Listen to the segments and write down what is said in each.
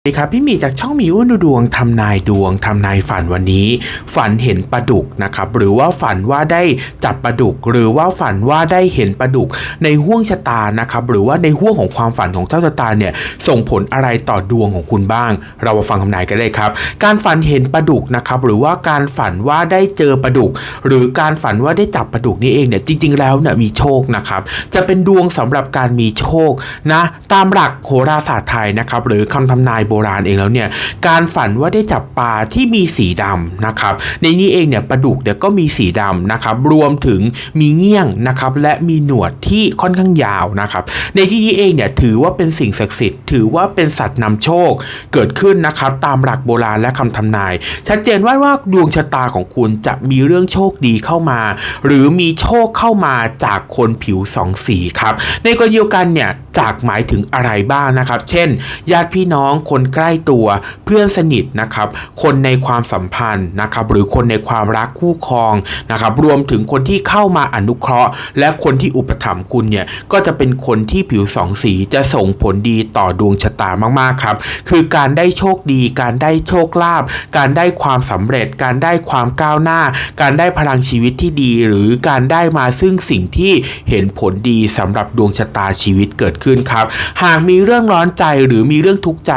สวัสดีครับพี่มีจากช่องมีอ้วนดูดวงทำนายดวงทำนายฝันวันนี้ ฝันเห็นปลาดุกนะครับหรือว่าฝันว่าได้จับปลาดุก หรือว่าฝันว่าได้เห็นปลาดุก ในห่วงชะตานะครับหรือว่าในห่วงของความฝันของเจ้าชะตาเนี่ยส่งผลอะไรต่อดวงของคุณบ้าง เรามาฟังคำนายกันเลยครับ การฝันเห็นปลาดุกนะครับหรือว่าการฝันว่าได้เจอปลาดุก หรือการฝันว่าได้จับปลาดุกนี่เองเนี่ยจริง ๆ แล้วเนี่ยมีโชคนะครับจะเป็นดวงสำหรับการมีโชคนะตามหลักโหราศาสตร์ไทยนะครับหรือคำทำนายโบราณเองแล้วเนี่ยการฝันว่าได้จับปลาที่มีสีดำนะครับในนี้เองเนี่ยปลาดุกเนี่ยก็มีสีดำนะครับรวมถึงมีเงี้ยงนะครับและมีหนวดที่ค่อนข้างยาวนะครับในที่นี้เองเนี่ยถือว่าเป็นสิ่งศักดิ์สิทธิ์ถือว่าเป็นสัตว์นำโชคเกิดขึ้นนะครับตามหลักโบราณและคำทำนาย ชัดเจนว่าว่าดวงชะตาของคุณจะมีเรื่องโชคดีเข้ามา หรือมีโชคเข้ามาจากคนผิวสองสีครับในกรณีเดียวกันเนี่ยจากหมายถึงอะไรบ้างนะครับ เช่น ญาติพี่น้องคนใกล้ตัวเพื่อนสนิทนะครับ คนในความสัมพันธ์นะครับ หรือคนในความรักคู่ครองนะครับ รวมถึงคนที่เข้ามาอนุเคราะห์ และคนที่อุปถัมภ์คุณเนี่ยก็จะเป็นคนที่ผิวสองสีจะส่งผลดีต่อดวงชะตามากๆครับ คือการได้โชคดี การได้โชคลาภการได้ความสำเร็จ การได้ความก้าวหน้า การได้พลังชีวิตที่ดี หรือการได้มาซึ่งสิ่งที่เห็นผลดีสำหรับดวงชะตาชีวิตเกิดขึ้นครับ หากมีเรื่องร้อนใจหรือมีเรื่องทุกข์ใจ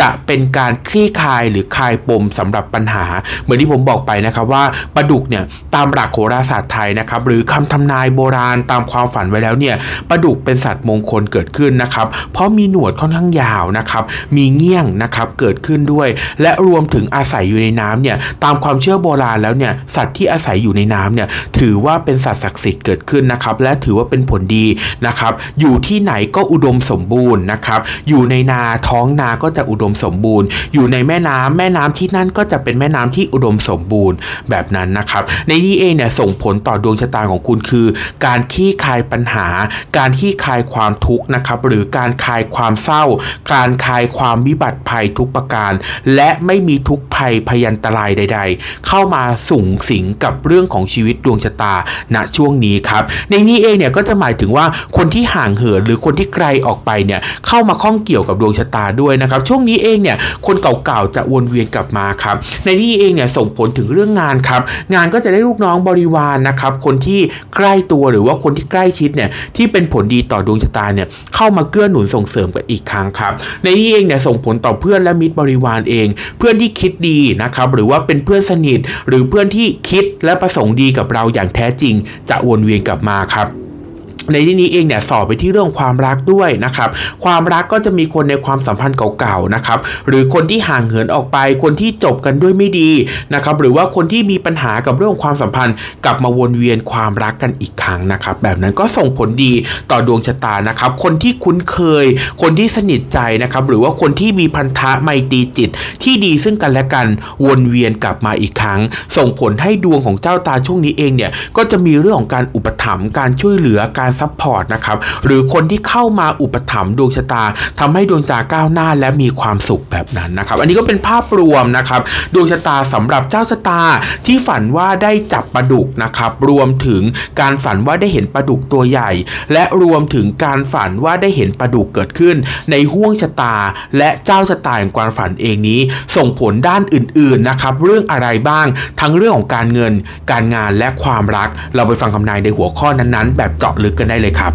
จะเป็นการคลี่คลายหรือคลายปมสำหรับปัญหา เหมือนที่ผมบอกไปนะครับว่าปลาดุกเนี่ยตามหลักโหราศาสตร์ไทยนะครับหรือคำทำนายโบราณตามความฝันไว้แล้วเนี่ยปลาดุกเป็นสัตว์มงคลเกิดขึ้นนะครับเพราะมีหนวดค่อนข้างยาวนะครับมีเงี้ยงนะครับเกิดขึ้นด้วย และรวมถึงอาศัยอยู่ในน้ำเนี่ยตามความเชื่อโบราณแล้วเนี่ยสัตว์ที่อาศัยอยู่ในน้ำเนี่ยถือว่าเป็นสัตว์ศักดิ์สิทธิ์เกิดขึ้นนะครับและถือว่าเป็นผลดีนะครับอยู่ที่ไหนก็อุดมสมบูรณ์นะครับ อยู่ในนาท้องนาก็จะอุดมสมบูรณ์ อยู่ในแม่น้ำแม่น้ำที่นั่นก็จะเป็นแม่น้ำที่อุดมสมบูรณ์แบบนั้นนะครับ ในนี้เองเนี่ยส่งผลต่อดวงชะตาของคุณคือ การคลี่คายปัญหา การคลี่คายความทุกข์นะครับ หรือการคายความเศร้า การคายความวิบัติภัยทุกประการ และไม่มีทุกภัยพยันตรายใด ๆ เข้ามาสุ่งสิงกับเรื่องของชีวิตดวงชะตาณช่วงนี้ครับ ในนี้เองเนี่ยก็จะหมายถึงว่าคนที่ห่างเหินหรือคนที่ไกลออกไปเนี่ยเข้ามาข้องเกี่ยวกับดวงชะตาด้วยนะครับ ช่วงนี้เองเนี่ยคนเก่าๆจะวนเวียนกลับมาครับในนี้เองเนี่ยส่งผลถึงเรื่องงานครับ งานก็จะได้ลูกน้องบริวารนะครับ คนที่ใกล้ตัวหรือว่าคนที่ใกล้ชิดเนี่ยที่เป็นผลดีต่อดวงชะตาเนี่ยเข้ามาเกื้อหนุนส่งเสริมกันอีกครั้งครับ ในนี้เองเนี่ยส่งผลต่อเพื่อนและมิตรบริวารเอง เพื่อนที่คิดดีนะครับหรือว่าเป็นเพื่อนสนิท หรือเพื่อนที่คิดและประสงค์ดีกับเราอย่างแท้จริง จะวนเวียนกลับมาครับ ในที่นี้เองเนี่ยสอบไปที่เรื่องความรักด้วยนะครับ ความรักก็จะมีคนในความสัมพันธ์เก่าๆนะครับ หรือคนที่ห่างเหินออกไป คนที่จบกันด้วยไม่ดีนะครับ หรือว่าคนที่มีปัญหากับเรื่องความสัมพันธ์ กลับมาวนเวียนความรักกันอีกครั้งนะครับ แบบนั้นก็ส่งผลดีต่อดวงชะตานะครับ คนที่คุ้นเคย คนที่สนิทใจนะครับ หรือว่าคนที่มีพันธะไมตรีจิต ที่ดีซึ่งกันและกันวนเวียนกลับมาอีกครั้ง ส่งผลให้ดวงของเจ้าตาช่วงนี้เองเนี่ยก็จะมีเรื่องของการอุปถัมภ์การช่วยเหลือการซัพพอร์ตนะครับหรือคนที่เข้ามาอุปถัมภ์ดวงชะตาทำให้ดวงชะตาก้าวหน้าและมีความสุขแบบนั้นนะครับ อันนี้ก็เป็นภาพรวมนะครับดวงชะตาสำหรับเจ้าชะตาที่ฝันว่าได้จับปลาดุกนะครับรวมถึงการฝันว่าได้เห็นปลาดุกตัวใหญ่ และรวมถึงการฝันว่าได้เห็นปลาดุกเกิดขึ้น ในห่วงชะตา และเจ้าชะตาแห่งความฝันเองนี้ ส่งผลด้านอื่นๆนะครับเรื่องอะไรบ้าง ทั้งเรื่องของการเงิน การงานและความรัก เราไปฟังคำนายในหัวข้อนั้นๆ แบบเจาะลึกกันได้เลยครับ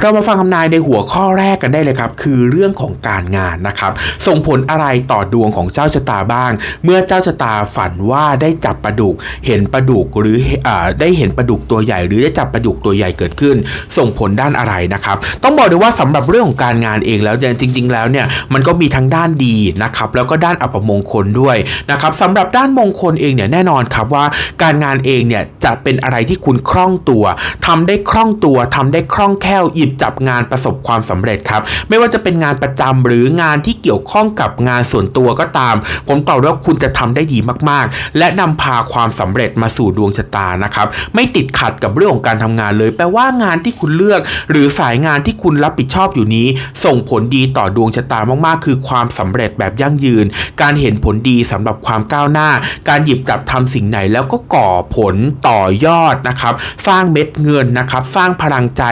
เรามาฟังคำนายในหัวข้อแรกกันได้เลยครับ คือเรื่องของการงานนะครับ ส่งผลอะไรต่อดวงของเจ้าชะตาบ้าง เมื่อเจ้าชะตาฝันว่าได้จับปลาดุก เห็นปลาดุกหรืออได้เห็นปลาดุกตัวใหญ่ หรือได้จับปลาดุกตัวใหญ่เกิดขึ้น ส่งผลด้านอะไรนะครับ ต้องบอกเลยว่าสำหรับเรื่องของการงานเองแล้วจริง ๆ แล้วเนี่ยมันก็มีทั้งด้านดีนะครับแล้วก็ด้านอัปมงคลด้วยนะครับสำหรับด้านมงคลเองเนี่ยแน่นอนครับว่า การงานเองเนี่ยจะเป็นอะไรที่คุณคล่องตัวทำได้คล่องตัวทำได้คล่องแคล่วหยิบจับงานประสบความสำเร็จครับ ไม่ว่าจะเป็นงานประจำหรืองานที่เกี่ยวข้องกับงานส่วนตัวก็ตาม ผมกล่าวว่าคุณจะทำได้ดีมากๆ และนำพาความสำเร็จมาสู่ดวงชะตานะครับ ไม่ติดขัดกับเรื่องของการทำงานเลย แปลว่างานที่คุณเลือก หรือสายงานที่คุณรับผิดชอบอยู่นี้ ส่งผลดีต่อดวงชะตามากๆ คือความสำเร็จแบบยั่งยืน การเห็นผลดีสำหรับความก้าวหน้า การหยิบจับทำสิ่งไหนแล้วก็ก่อผลต่อยอดนะครับ สร้างเม็ดเงินนะครับ สร้างพลังใจ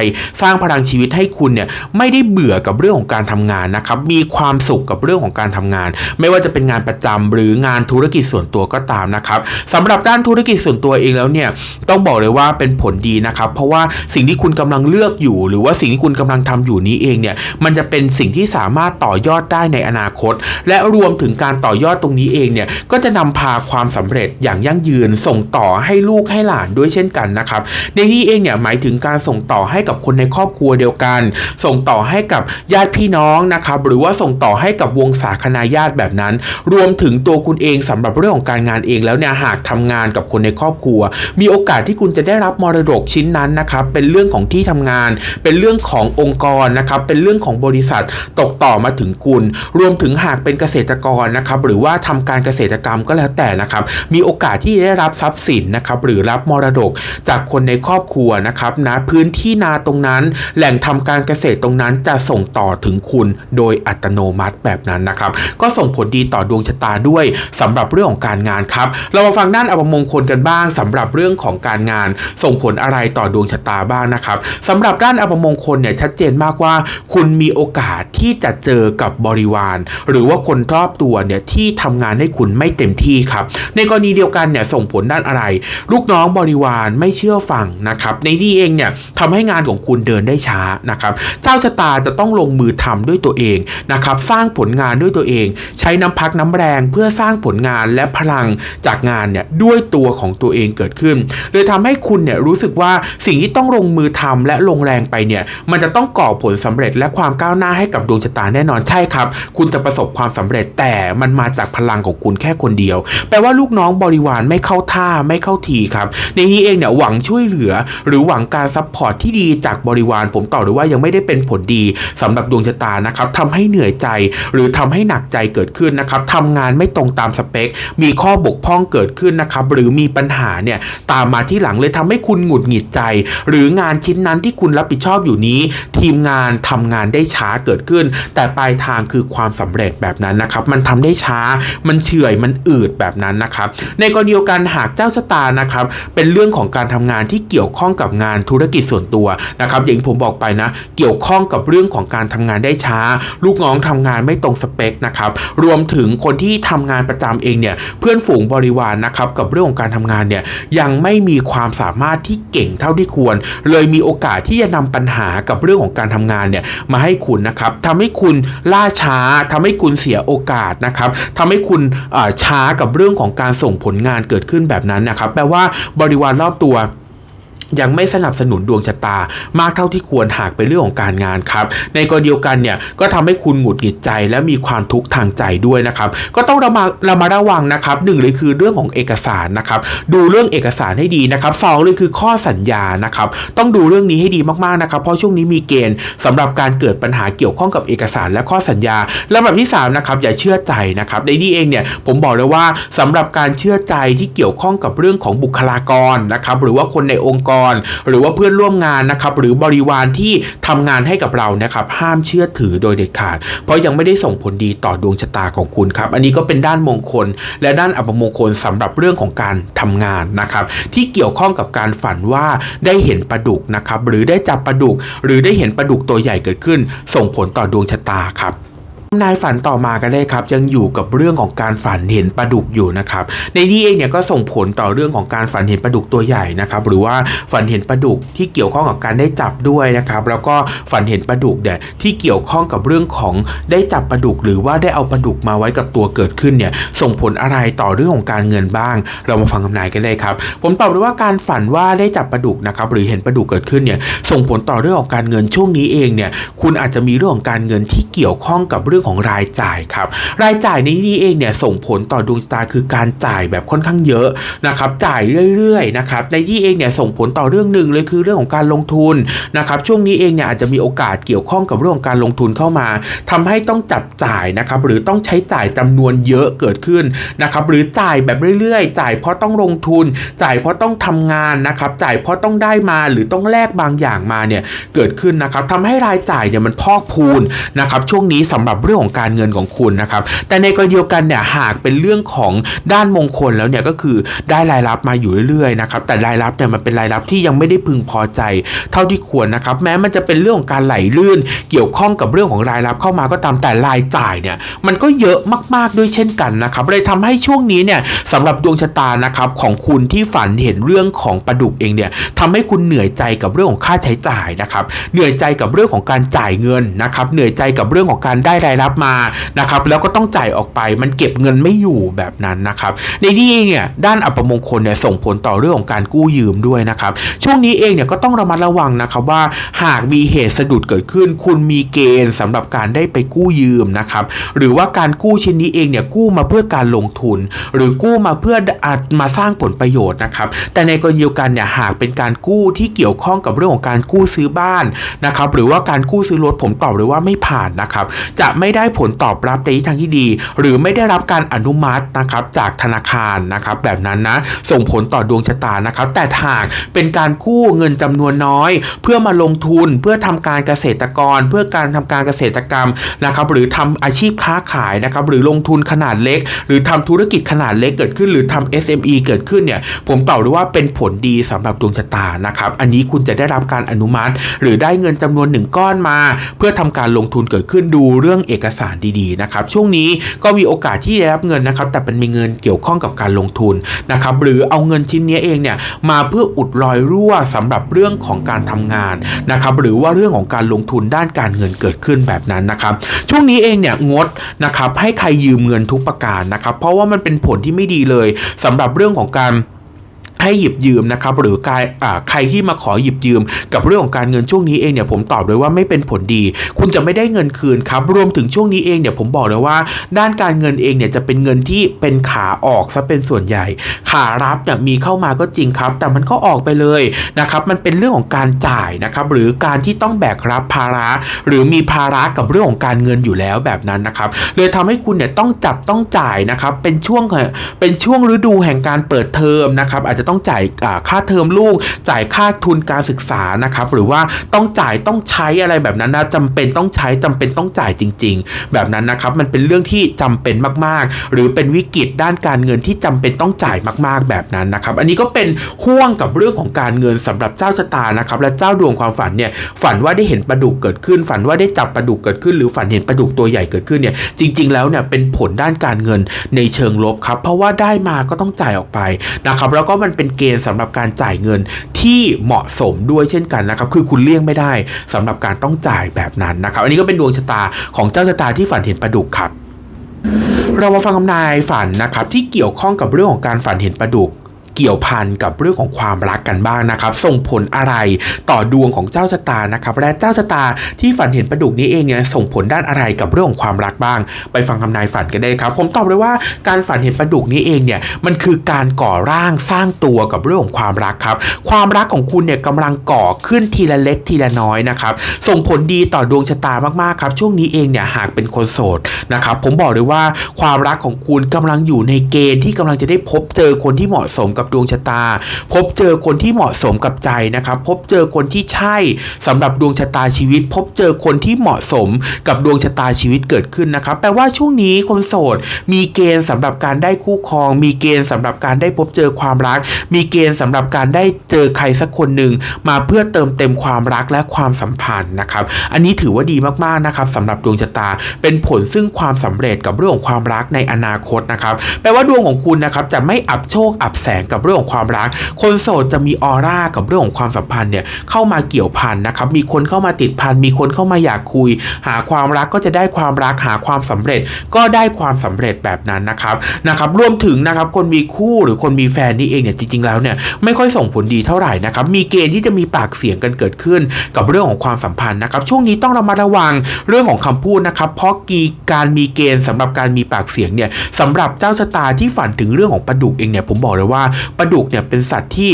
สร้างพลังชีวิตให้คุณเนี่ยไม่ได้เบื่อกับเรื่องของการทำงานนะครับมีความสุขกับเรื่องของการทำงาน ไม่ว่าจะเป็นงานประจำหรืองานธุรกิจส่วนตัวก็ตามนะครับสำหรับด้านธุรกิจส่วนตัวเองแล้วเนี่ยต้องบอกเลยว่าเป็นผลดีนะครับ เพราะว่าสิ่งที่คุณกำลังเลือกอยู่ หรือว่าสิ่งที่คุณกำลังทำอยู่นี้เองเนี่ยมันจะเป็นสิ่งที่สามารถต่อยอดได้ในอนาคต และรวมถึงการต่อยอดตรงนี้เองเนี่ยก็จะนำพาความสำเร็จอย่างยั่งยืนส่งต่อให้ลูกให้หลานด้วยเช่นกันนะครับในที่เองเนี่ยหมายถึงการส่งต่อให้กับคนในครอบครัวเดียวกัน ส่งต่อให้กับญาติพี่น้องนะครับหรือว่าส่งต่อให้กับวงศาคณาญาติแบบนั้น รวมถึงตัวคุณเองสำหรับเรื่องของการงานเองแล้วเนี่ยหากทำงานกับคนในครอบครัว มีโอกาสที่คุณจะได้รับมรดกชิ้นนั้นนะครับเป็นเรื่องของที่ทำงาน เป็นเรื่องขององค์กรนะครับเป็นเรื่องของบริษัทตกต่อมาถึงคุณ รวมถึงหากเป็นเกษตรกรนะครับหรือว่าทำการเกษตรกรรมก็แล้วแต่นะครับ มีโอกาสที่จะได้รับทรัพย์สินนะครับหรือรับมรดกจากคนในครอบครัวนะครับนะพื้นที่นาตรงนั้นแหล่งทำการเกษตรตรงนั้นจะส่งต่อถึงคุณโดยอัตโนมัติแบบนั้นนะครับ ก็ส่งผลดีต่อดวงชะตาด้วยสำหรับเรื่องของการงานครับ เรามาฟังด้านอัปมงคลกันบ้างสำหรับเรื่องของการงาน ส่งผลอะไรต่อดวงชะตาบ้างนะครับสำหรับด้านอัปมงคลเนี่ยชัดเจนมากว่า คุณมีโอกาสที่จะเจอกับบริวาร หรือว่าคนรอบตัวเนี่ยที่ทำงานให้คุณไม่เต็มที่ครับ ในกรณีเดียวกันเนี่ยส่งผลด้านอะไร ลูกน้องบริวารไม่เชื่อฟังนะครับในที่เองเนี่ยทำให้งานของคุณเดินได้ช้านะครับ เจ้าชะตาจะต้องลงมือทำด้วยตัวเองนะครับสร้างผลงานด้วยตัวเอง ใช้น้ำพักน้ำแรงเพื่อสร้างผลงานและพลังจากงานเนี่ยด้วยตัวของตัวเองเกิดขึ้นเลยทำให้คุณเนี่ยรู้สึกว่าสิ่งที่ต้องลงมือทำและลงแรงไปเนี่ยมันจะต้องก่อผลสำเร็จและความก้าวหน้าให้กับดวงชะตาแน่นอนใช่ครับ คุณจะประสบความสำเร็จแต่มันมาจากพลังของคุณแค่คนเดียว แปลว่าลูกน้องบริวารไม่เข้าท่าไม่เข้าทีครับในนี้เองเนี่ยหวังช่วยเหลือ หรือหวังการซัพพอร์ตที่ดีจากบริวารผมต่อหรือว่ายังไม่ได้เป็นผลดีสำหรับดวงชะตานะครับทำให้เหนื่อยใจหรือทำให้หนักใจเกิดขึ้นนะครับทำงานไม่ตรงตามสเปค มีข้อบกพร่องเกิดขึ้นนะครับ หรือมีปัญหาเนี่ยตามมาที่หลังเลยทำให้คุณหงุดหงิดใจ หรืองานชิ้นนั้นที่คุณรับผิดชอบอยู่นี้ ทีมงานทำงานได้ช้าเกิดขึ้น แต่ปลายทางคือความสำเร็จแบบนั้นนะครับ มันทำได้ช้ามันเฉื่อยมันอืดแบบนั้นนะครับ ในกรณีเดียวกันหากเจ้าชะตานะครับเป็นเรื่องของการทำงานที่เกี่ยวข้องกับงานธุรกิจส่วนตัวนะครับอย่างที่ผมบอกไปนะ เกี่ยวข้องกับเรื่องของการทำงานได้ช้า ลูกน้องทำงานไม่ตรงสเปคนะครับรวมถึงคนที่ทำงานประจำเองเนี่ยเพื่อนฝูงบริวารนะครับกับเรื่องของการทำงานเนี่ยยังไม่มีความสามารถที่เก่งเท่าที่ควร เลยมีโอกาสที่จะนำปัญหากับเรื่องของการทำงานเนี่ยมาให้คุณนะครับทำให้คุณล่าช้าทำให้คุณเสียโอกาสนะครับทำให้คุณช้ากับเรื่องของการส่งผลงานเกิดขึ้นแบบนั้นนะครับแปลว่าบริวารรอบตัว ยังไม่สนับสนุนดวงชะตามากเท่าที่ควรหากเป็นเรื่องของการงานครับ ในกรณีเดียวกันเนี่ยก็ทำให้คุณหงุดหงิดใจและมีความทุกข์ทางใจด้วยนะครับ ก็ต้องระมาระมาระวังนะครับหนึ่งเลยคือเรื่องของเอกสารนะครับ ดูเรื่องเอกสารให้ดีนะครับสองเลยคือข้อสัญญานะครับ ต้องดูเรื่องนี้ให้ดีมากๆนะครับ เพราะช่วงนี้มีเกณฑ์สำหรับการเกิดปัญหาเกี่ยวข้องกับเอกสารและข้อสัญญาและแบบที่สามนะครับอย่าเชื่อใจนะครับในนี้เองเนี่ยผมบอกเลยว่าสำหรับการเชื่อใจที่เกี่ยวข้องกับเรื่องของบุคลากรนะครับหรือว่าคนในองค์กรหรือว่าเพื่อนร่วมงานนะครับหรือบริวารที่ทำงานให้กับเรานะครับห้ามเชื่อถือโดยเด็ดขาด เพราะยังไม่ได้ส่งผลดีต่อดวงชะตาของคุณครับ อันนี้ก็เป็นด้านมงคล และด้านอัปมงคลสำหรับเรื่องของการทำงานนะครับที่เกี่ยวข้องกับการฝันว่าได้เห็นปลาดุกนะครับหรือได้จับปลาดุก หรือได้เห็นปลาดุกตัวใหญ่เกิดขึ้น ส่งผลต่อดวงชะตาครับ นายฝันต่อมากันได้ครับ ยังอยู่กับเรื่องของการฝันเห็นปลาดุกอยู่นะครับในนี้เองเนี่ยก็ส่งผลต่อเรื่องของการฝันเห็นปลาดุกตัวใหญ่นะครับหรือว่าฝันเห็นปลาดุกที่เกี่ยวข้องกับการได้จับด้วยนะครับแล้วก็ฝันเห็นปลาดุกเนี่ยที่เกี่ยวข้องกับเรื่องของได้จับปลาดุก หรือว่าได้เอาปลาดุกมาไว้กับตัวเกิดขึ้นเนี่ยส่งผลอะไรต่อเรื่องของการเงินบ้าง เรามาฟังคำนายกันเลยครับผมตอบเลยว่าการฝันว่าได้จับปลาดุกนะครับหรือเห็นปลาดุกเกิดขึ้นเนี่ยส่งผลต่อเรื่องของการเงินช่วงนี้เองเนี่ยคุณอาจจะมีเรื่องของการเงินที่เกี่ยวข้องกับเรื่องของรายจ่ายครับ รายจ่ายในนี้เองเนี่ยส่งผลต่อดวงชะตาคือการจ่ายแบบค่อนข้างเยอะนะครับ จ่ายเรื่อยๆนะครับ ในที่เองเนี่ยส่งผลต่อเรื่องหนึ่งเลยคือเรื่องของการลงทุนนะครับ ช่วงนี้เองเนี่ยอาจจะมีโอกาสเกี่ยวข้องกับเรื่องของการลงทุนเข้ามาทำให้ต้องจับจ่ายนะครับ หรือต้องใช้จ่ายจำนวนเยอะเกิดขึ้นนะครับ หรือจ่ายแบบเรื่อยๆ จ่ายเพราะต้องลงทุน จ่ายเพราะต้องทำงานนะครับ จ่ายเพราะต้องได้มาหรือต้องแลกบางอย่างมาเนี่ยเกิดขึ้นนะครับทำให้รายจ่ายเนี่ยมันพอกพูนนะครับ ช่วงนี้สำหรับเรื่องรื่องของการเงินของคุณนะครับ แต่ในกรณีเดียวกันเนี่ยหากเป็นเรื่องของด้านมงคลแล้วเนี่ยก็คือได้รายรับมาอยู่เรื่อยๆนะครับแต่รายรับเนี่ยมันเป็นรายรับที่ยังไม่ได้พึงพอใจ เท่าที่ควรนะครับ แม้มันจะเป็นเรื่องของการไหลลื่น เกี่ยวข้องกับเรื่องของรายรับเข้ามาก็ตามแต่รายจ่ายเนี่ยมันก็เยอะมากๆด้วยเช่นกันนะครับเลยทำให้ช่วงนี้เนี่ยสำหรับดวงชะตานะครับของคุณที่ฝันเห็นเรื่องของปลาดุกเองเนี่ยทำให้คุณเหนื่อยใจกับเรื่องของค่าใช้จ่ายนะครับเหนื่อยใจกับเรื่องของการจ่ายเงินนะครับเหนื่อยใจกับเรื่องของการได้รายรับมานะครับแล้วก็ต้องจ่ายออกไปมันเก็บเงินไม่อยู่แบบนั้นนะครับ ในนี้เองเนี่ยด้านอัปมงคลเนี่ยส่งผลต่อเรื่องของการกู้ยืมด้วยนะครับ ช่วงนี้เองเนี่ยก็ต้องระมัดระวังนะครับว่าหากมีเหตุสะดุดเกิดขึ้น คุณมีเกณฑ์สำหรับการได้ไปกู้ยืมนะครับหรือว่าการกู้ชิ้นนี้เองเนี่ยกู้มาเพื่อการลงทุน หรือกู้มาเพื่ออาจมาสร้างผลประโยชน์นะครับแต่ในกรณีเดียวกันเนี่ยหากเป็นการกู้ที่เกี่ยวข้องกับเรื่องของการกู้ซื้อบ้านนะครับหรือว่าการกู้ซื้อรถผมตอบเลยว่าไม่ผ่านนะครับจะไม่ไม่ได้ผลตอบรับในทางที่ดี หรือไม่ได้รับการอนุมัตินะครับจากธนาคารนะครับแบบนั้นนะส่งผลต่อดวงชะตานะครับ แต่หากเป็นการกู้เงินจำนวนน้อย เพื่อมาลงทุนเพื่อทำการเกษตรกร เพื่อการทำการเกษตรกรรมนะครับหรือทำอาชีพค้าขายนะครับหรือลงทุนขนาดเล็ก หรือทำธุรกิจขนาดเล็กเกิดขึ้น หรือทำ SME เกิดขึ้นเนี่ยผมตอบเลยว่าเป็นผลดีสำหรับดวงชะตานะครับอันนี้คุณจะได้รับการอนุมัติ หรือได้เงินจำนวนหนึ่งก้อนมา เพื่อทำการลงทุนเกิดขึ้นดูเรื่องเออกสารดีๆนะครับช่วงนี้ก็มีโอกาสที่จะได้รับเงินนะครับแต่เป็นมีเงินเกี่ยวข้องกับการลงทุนนะครับหรือเอาเงินชิ้นนี้เองเนี่ยมาเพื่ออุดรอยรั่วสำหรับเรื่องของการทำงานนะครับหรือว่าเรื่องของการลงทุนด้านการเงินเกิดขึ้นแบบนั้นนะครับ ช่วงนี้เองเนี่ยงดนะครับให้ใครยืมเงินทุกประการนะครับเพราะว่ามันเป็นผลที่ไม่ดีเลยสำหรับเรื่องของการ ให้หยิบยืมนะครับหรือการใครที่มาขอหยิบยืม กับเรื่องของการเงินช่วงนี้เองเนี่ยผมตอบเลยว่าไม่เป็นผลดี คุณจะไม่ได้เงินคืนครับรวมถึงช่วงนี้เองเนี่ยผมบอกเลยว่า ด้านการเงินเองเนี่ยจะเป็นเงินที่เป็นขาออกซะเป็นส่วนใหญ่ ขารับเนี่ยมีเข้ามาก็จริงครับ แต่มันก็ออกไปเลยนะครับมันเป็นเรื่องของการจ่ายนะครับหรือการที่ต้องแบกรับภาระ หรือมีภาระกับเรื่องของการเงินอยู่แล้วแบบนั้นนะครับเลยทำให้คุณเนี่ยต้องจับต้องจ่ายนะครับเป็นช่วงเป็นช่วงฤดูแห่งการเปิดเทอมนะครับอาจจะต้องจ่ายค่าเทอมลูก จ่ายค่าทุนการศึกษานะครับหรือว่าต้องจ่ายต้องใช้อะไรแบบนั้นนะจำเป็นต้องใช้จำเป็นต้องจ่ายจริง ๆ แบบนั้นนะครับมันเป็นเรื่องที่จำเป็นมากๆ หรือเป็นวิกฤตด้านการเงินที่จำเป็นต้องจ่ายมาก ๆแบบนั้นนะครับอันนี้ก็เป็นห่วงกับเรื่องของการเงินสำหรับเจ้าชะตานะครับและเจ้าดวงความฝันเนี่ยฝันว่าได้เห็นปลาดุกเกิดขึ้น ฝันว่าได้จับปลาดุกเกิดขึ้น หรือฝันเห็นปลาดุกตัวใหญ่เกิดขึ้นเนี่ยจริง ๆ แล้วเนี่ยเป็นผลด้านการเงินในเชิงลบครับเพราะว่าได้มาก็ต้องจ่ายออกไปนะครับแล้วก็มันเป็นเกณฑ์สำหรับการจ่ายเงินที่เหมาะสมด้วยเช่นกันนะครับ คือคุณเลี่ยงไม่ได้สำหรับการต้องจ่ายแบบนั้นนะครับ อันนี้ก็เป็นดวงชะตาของเจ้าชะตาที่ฝันเห็นปลาดุกครับ เรามาฟังคำนายฝันนะครับที่เกี่ยวข้องกับเรื่องของการฝันเห็นปลาดุก เกี่ยวพันกับเรื่องของความรักกันบ้างนะครับ ส่งผลอะไรต่อดวงของเจ้าชะตานะครับ และเจ้าชะตาที่ฝันเห็นปลาดุกนี้เองเนี่ยส่งผลด้านอะไรกับเรื่องของความรักบ้าง ไปฟังคำนายฝันกันได้ครับ ผมตอบเลยว่าการฝันเห็นปลาดุกนี้เองเนี่ยมันคือการก่อร่างสร้างตัวกับเรื่องของความรักครับ ความรักของคุณเนี่ยกำลังก่อขึ้นทีละเล็กทีละน้อยนะครับ ส่งผลดีต่อดวงชะตามากๆครับ ช่วงนี้เองเนี่ยหากเป็นคนโสดนะครับผมบอกเลยว่าความรักของคุณกำลังอยู่ในเกณฑ์ที่กำลังจะได้พบเจอคนที่เหมาะสมกับดวงชะตา พบเจอคนที่เหมาะสมกับใจนะครับ พบเจอคนที่ใช่สำหรับดวงชะตาชีวิต พบเจอคนที่เหมาะสมกับดวงชะตาชีวิตเกิดขึ้นนะครับ แปลว่าช่วงนี้คนโสด มีเกณฑ์สำหรับการได้คู่ครอง มีเกณฑ์สำหรับการได้พบเจอความรัก มีเกณฑ์สำหรับการได้เจอใครสักคนหนึ่งมาเพื่อเติมเต็มความรักและความสัมพันธ์นะครับ อันนี้ถือว่าดีมากๆนะครับสำหรับดวงชะตาเป็นผลซึ่งความสำเร็จกับเรื่องของความรักในอนาคตนะครับ แปลว่าดวงของคุณนะครับจะไม่อับโชคอับแสงกับเรื่องของความรัก คนโสดจะมีออร่ากับเรื่องของความสัมพันธ์เนี่ยเข้ามาเกี่ยวพันนะครับ มีคนเข้ามาติดพัน มีคนเข้ามาอยากคุย หาความรักก็จะได้ความรักหาความสำเร็จ ก็ได้ความสำเร็จแบบนั้นนะครับนะครับ รวมถึงนะครับคนมีคู่หรือคนมีแฟนนี่เองเนี่ยจริงๆแล้วเนี่ยไม่ค่อยส่งผลดีเท่าไหร่นะครับ มีเกณฑ์ที่จะมีปากเสียงกันเกิดขึ้น กับเรื่องของความสัมพันธ์นะครับ ช่วงนี้ต้องระมัดระวังเรื่องของคำพูดนะครับ เพราะกีการมีเกณฑ์สำหรับการมีปากเสียงเนี่ยสำหรับเจ้าชะตาที่ฝันถึงเรื่องของปลาดุกเองเนี่ยผมบอกเลยว่าปลาดุกเนี่ยเป็นสัตว์ที่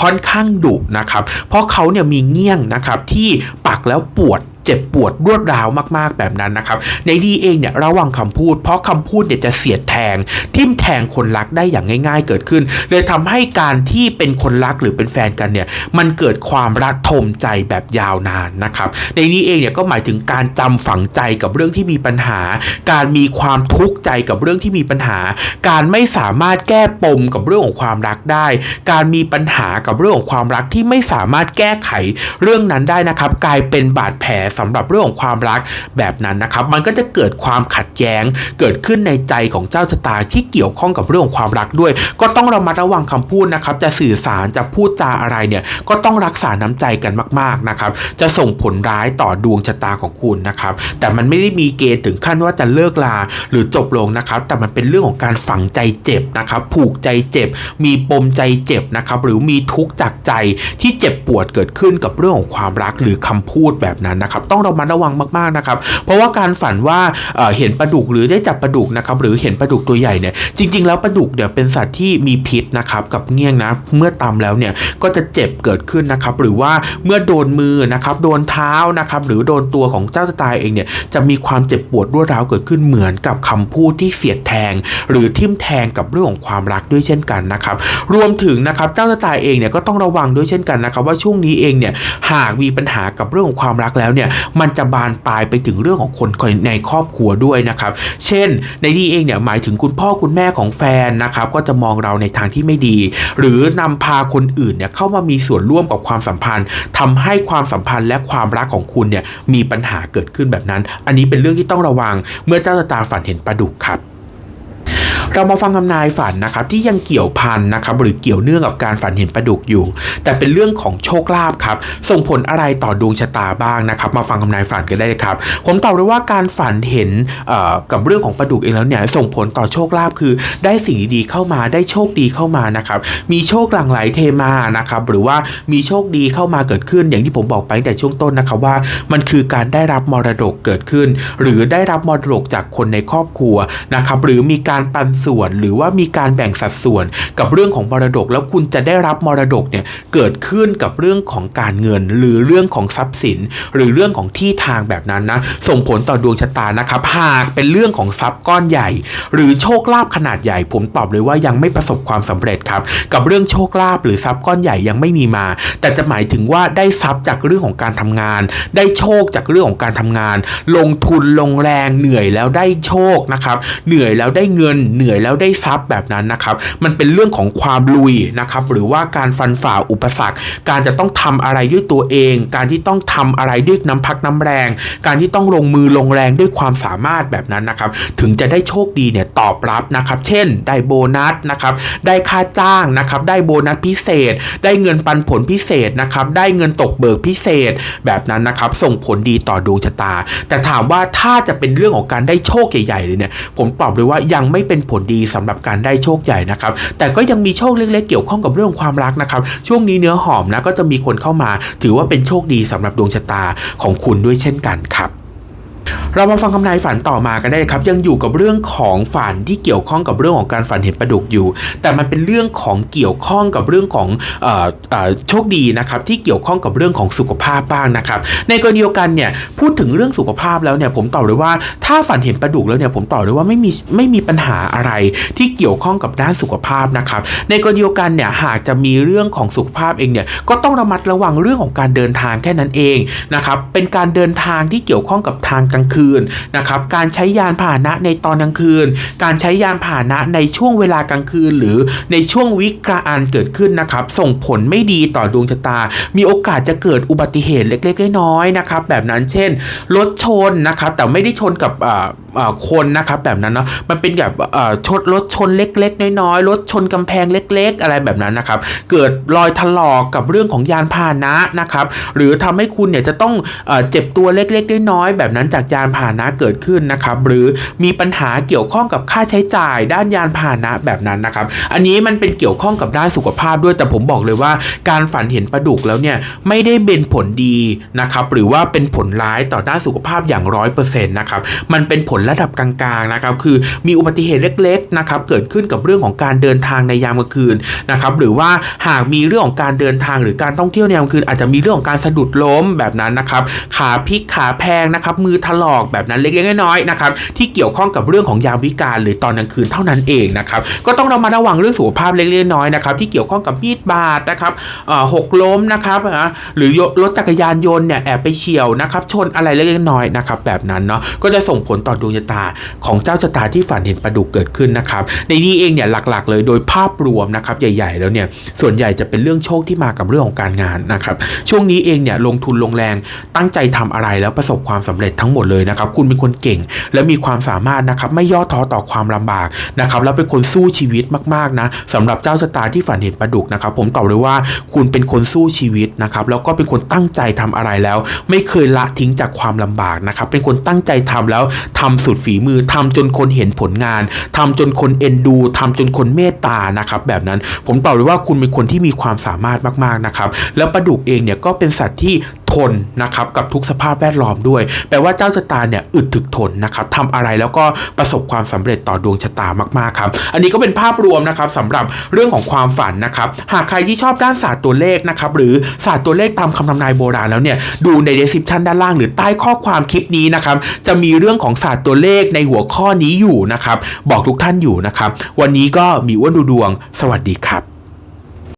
ค่อนข้างดุนะครับ เพราะเขาเนี่ยมีเงี้ยงนะครับที่ปักแล้วปวด เจ็บปวดรวดร้าวมากๆแบบนั้นนะครับ ในนี้เองเนี่ยระวังคำพูด เพราะคำพูดเนี่ยจะเสียดแทง ทิ่มแทงคนรักได้อย่างง่าย ๆ เกิดขึ้น เลยทำให้การที่เป็นคนรักหรือเป็นแฟนกันเนี่ยมันเกิดความรักทมใจแบบยาวนานนะครับ ในนี้เองเนี่ยก็หมายถึงการจำฝังใจกับเรื่องที่มีปัญหา การมีความทุกข์ใจกับเรื่องที่มีปัญหา การไม่สามารถแก้ปมกับเรื่องของความรักได้ การมีปัญหากับเรื่องของความรักที่ไม่สามารถแก้ไขเรื่องนั้นได้นะครับ กลายเป็นบาดแผลสำหรับเรื่องของความรักแบบนั้นนะครับมันก็จะเกิดความขัดแย้ง เกิดขึ้นในใจของเจ้าชะตาที่เกี่ยวข้องกับเรื่องของความรักด้วย ก็ต้องระมัดระวังคำพูดนะครับจะสื่อสารจะพูดจาอะไรเนี่ยก็ต้องรักษาน้ำใจกันมากๆนะครับจะส่งผลร้ายต่อดวงชะตาของคุณนะครับแต่มันไม่ได้มีเกณฑ์ถึงขั้นว่าจะเลิกลาหรือจบลงนะครับแต่มันเป็นเรื่องของการฝังใจเจ็บนะครับผูกใจเจ็บ มีปมใจเจ็บนะครับหรือมีทุกข์จากใจที่เจ็บปวดเกิดขึ้นกับเรื่องของความรักหรือคำพูดแบบนั้นนะครับต้องระมัดระวังมากๆนะครับ เพราะว่าการฝันว่าเห็นปลาดุกหรือได้จับปลาดุกนะครับหรือเห็นปลาดุกตัวใหญ่เนี่ยจริง ๆ แล้วปลาดุกเนี่ยเป็นสัตว์ที่มีพิษนะครับกับเงี้ยงนะเมื่อตำแล้วเนี่ยก็จะเจ็บเกิดขึ้นนะครับหรือว่าเมื่อโดนมือนะครับโดนเท้านะครับหรือโดนตัวของเจ้าสตายเองเนี่ยจะมีความเจ็บปวดรวดร้าวเกิดขึ้นเหมือนกับคำพูดที่เสียดแทง หรือทิ่มแทงกับเรื่องของความรักด้วยเช่นกันนะครับรวมถึงนะครับเจ้าสตายเองเนี่ยก็ต้องระวังด้วยเช่นกันนะครับว่าช่วงนี้เองเนี่ยหากมีปัญหากับเรื่องของความรักแล้วเนี่ยมันจะบานปลายไปถึงเรื่องของคนในครอบครัวด้วยนะครับ เช่น ในนี้เองเนี่ยหมายถึงคุณพ่อคุณแม่ของแฟนนะครับก็จะมองเราในทางที่ไม่ดี หรือนำพาคนอื่นเนี่ยเข้ามามีส่วนร่วมกับความสัมพันธ์ทำให้ความสัมพันธ์และความรักของคุณเนี่ยมีปัญหาเกิดขึ้นแบบนั้น อันนี้เป็นเรื่องที่ต้องระวัง เมื่อเจ้าตาฝันเห็นปลาดุกครับเรามาฟังคำนายฝันนะครับที่ยังเกี่ยวพันนะครับหรือเกี่ยวเนื่องกับการฝันเห็นปลาดุกอยู่ แต่เป็นเรื่องของโชคลาภครับ ส่งผลอะไรต่อดวงชะตาบ้างนะครับ มาฟังคำนายฝันกันได้เลยครับ ผมตอบเลยว่าการฝันเห็นกับเรื่องของปลาดุกเองแล้วเนี่ยส่งผลต่อโชคลาภคือ ได้สิ่งดีๆเข้ามาได้โชคดีเข้ามานะครับ มีโชคหลั่งไหลเทมานะครับ หรือว่ามีโชคดีเข้ามาเกิดขึ้น อย่างที่ผมบอกไปแต่ช่วงต้นนะครับว่า มันคือการได้รับมรดกเกิดขึ้น หรือได้รับมรดกจากคนในครอบครัวนะครับ หรือมีการปันส่วนหรือว่ามีการแบ่งสัดส่วนกับเรื่องของมรดกแล้วคุณจะได้รับมรดกเนี่ยเกิดขึ้นกับเรื่องของการเงิน หรือเรื่องของทรัพย์สิน หรือเรื่องของที่ทางแบบนั้นนะส่งผลต่อดวงชะตานะครับหากเป็นเรื่องของทรัพย์ก้อนใหญ่ หรือโชคลาภขนาดใหญ่ ผมตอบเลยว่ายังไม่ประสบความสำเร็จครับ กับเรื่องโชคลาภหรือทรัพย์ก้อนใหญ่ยังไม่มีมา แต่จะหมายถึงว่าได้ทรัพย์จากเรื่องของการทำงาน ได้โชคจากเรื่องของการทำงาน ลงทุนลงแรงเหนื่อยแล้วได้โชคนะครับเหนื่อยแล้วได้เงินเหนื่อยแล้วได้ทรัพย์แบบนั้นนะครับ มันเป็นเรื่องของความลุยนะครับหรือว่าการฟันฝ่าอุปสรรค การจะต้องทำอะไรด้วยตัวเอง การที่ต้องทำอะไรด้วยน้ำพักน้ำแรง การที่ต้องลงมือลงแรงด้วยความสามารถแบบนั้นนะครับ ถึงจะได้โชคดีเนี่ยตอบรับนะครับ เช่น ได้โบนัสนะครับ ได้ค่าจ้างนะครับ ได้โบนัสพิเศษ ได้เงินปันผลพิเศษนะครับ ได้เงินตกเบิกพิเศษแบบนั้นนะครับ ส่งผลดีต่อดวงชะตา แต่ถามว่าถ้าจะเป็นเรื่องของการได้โชคใหญ่ๆเลยเนี่ย ผมตอบเลยว่ายังไม่เป็นผลดีสำหรับการได้โชคใหญ่นะครับ แต่ก็ยังมีโชคเล็กๆ เกี่ยวข้องกับเรื่องความรักนะครับ ช่วงนี้เนื้อหอมนะก็จะมีคนเข้ามา ถือว่าเป็นโชคดีสำหรับดวงชะตาของคุณด้วยเช่นกันครับ เรามาฟังคำนายฝันต่อมากันได้ครับ ยังอยู่กับเรื่องของฝันที่เกี่ยวข้องกับเรื่องของการฝันเห็นปลาดุกอยู่ แต่มันเป็นเรื่องของเกี่ยวข้องกับเรื่องของโชคดีนะครับที่เกี่ยวข้องกับเรื่องของสุขภาพบ้างนะครับ ในกรณีเดียวกันเนี่ยพูดถึงเรื่องสุขภาพแล้วเนี่ยผมตอบเลยว่าถ้าฝันเห็นปลาดุกแล้วเนี่ยผมตอบเลยว่าไม่มีไม่มีปัญหาอะไรที่เกี่ยวข้องกับด้านสุขภาพนะครับ ในกรณีเดียวกันเนี่ยหากจะมีเรื่องของสุขภาพเองเนี่ยก็ต้องระมัดระวังเรื่องของการเดินทางแค่นั้นเองนะครับเป็นการเดินทางที่เกี่ยวข้องกับทางกลางคืนนะครับการใช้ยานพาหนะในตอนกลางคืน การใช้ยานพาหนะในช่วงเวลากลางคืน หรือในช่วงวิกาลเกิดขึ้นนะครับส่งผลไม่ดีต่อดวงชะตา มีโอกาสจะเกิดอุบัติเหตุเล็กๆน้อยๆนะครับแบบนั้นเช่นรถชนนะครับแต่ไม่ได้ชนกับอ่าคนนะครับแบบนั้นเนาะมันเป็นแบบอ่าชนรถชนเล็ก ๆ น้อยๆรถชนกำแพงเล็ก ๆ อะไรแบบนั้นนะครับ เกิดรอยถลอกกับเรื่องของยานพาหนะนะครับ หรือทำให้คุณเนี่ยจะต้องอเจ็บตัวเล็กๆน้อยๆแบบนั้นจากยานพาหนะเกิดขึ้นนะครับหรือมีปัญหาเกี่ยวข้องกับค่าใช้จ่ายด้านยานพาหนะแบบนั้นนะครับอันนี้มันเป็นเกี่ยวข้องกับด้านสุขภาพด้วยแต่ผมบอกเลยว่า การฝันเห็นปลาดุกแล้วเนี่ยไม่ได้เป็นผลดีนะครับหรือว่าเป็นผลร้ายต่อด้านสุขภาพอย่างร้อยเปอร์เซ็นต์นะครับมันเป็นผลระดับกลางๆนะครับคือมีอุบัติเหตุเล็กๆนะครับเกิดขึ้นกับเรื่องของการเดินทางในยามกลางคืนนะครับหรือว่าหากมีเรื่องของการเดินทางหรือการท่องเที่ยวในยามกลางคืนอาจจะมีเรื่องของการสะดุดล้มแบบนั้นนะครับขาพลิกขาแพงนะครับมือถลอกแบบนั้นเล็กๆน้อยๆนะครับที่เกี่ยวข้องกับเรื่องของยามวิกาลหรือตอนกลางคืนเท่านั้นเองนะครับก็ต้องระมัดระวังเรื่องสุขภาพเล็กๆน้อยๆนะครับที่เกี่ยวข้องกับมีดบาดนะครับหกล้มนะครับหรือรถจักรยานยนต์เนี่ยแอบไปเฉียวนะครับชนอะไรเล็กๆน้อยๆนะครับแบบนั้นเนาะก็จะส่งผลต่อดวงชะตาของเจ้าชะตาที่ฝันเห็นปลาดุกเกิดขึ้นนะครับในนี้เองเนี่ยหลักๆ เลยโดยภาพรวมนะครับใหญ่ ๆ แล้วเนี่ยส่วนใหญ่จะเป็นเรื่องโชคที่มากับเรื่องของการงานนะครับช่วงนี้เองเนี่ยลงทุนลงแรงตั้งใจทำอะไรแล้วประสบความสำเร็จทั้งหมดเลยนะครับ คุณเป็นคนเก่ง และมีความสามารถนะครับ ไม่ย่อท้อต่อความลำบากนะครับ แล้วเป็นคนสู้ชีวิตมากๆนะสำหรับเจ้าชะตาที่ฝันเห็นปลาดุกนะครับ ผมตอบเลยว่าคุณเป็นคนสู้ชีวิตนะครับ แล้วก็เป็นคนตั้งใจทำอะไรแล้ว ไม่เคยละทิ้งจากความลำบากนะครับ เป็นคนตั้งใจทำแล้วทำสุดฝีมือทำจนคนเห็นผลงานทำจนคนเอ็นดูทำจนคนเมตตานะครับ แบบนั้นผมตอบเลยว่าคุณเป็นคนที่มีความสามารถมากๆนะครับ แล้วปลาดุกเองเนี่ยก็เป็นสัตว์ที่ ทนนะครับกับทุกสภาพแวดล้อมด้วย แปลว่าเจ้าชะตาเนี่ยอึดถึกทนนะครับทำอะไรแล้วก็ประสบความสำเร็จต่อดวงชะตามากๆครับ อันนี้ก็เป็นภาพรวมนะครับสำหรับเรื่องของความฝันนะครับ หากใครที่ชอบด้านศาสตร์ตัวเลขนะครับหรือศาสตร์ตัวเลขตามคำทำนายโบราณแล้วเนี่ยดูใน description ด้านล่างหรือใต้ข้อความคลิปนี้นะครับจะมีเรื่องของศาสตร์ตัวเลขในหัวข้อนี้อยู่นะครับบอกทุกท่านอยู่นะครับ วันนี้ก็มีอ้วนดูดวง สวัสดีครับ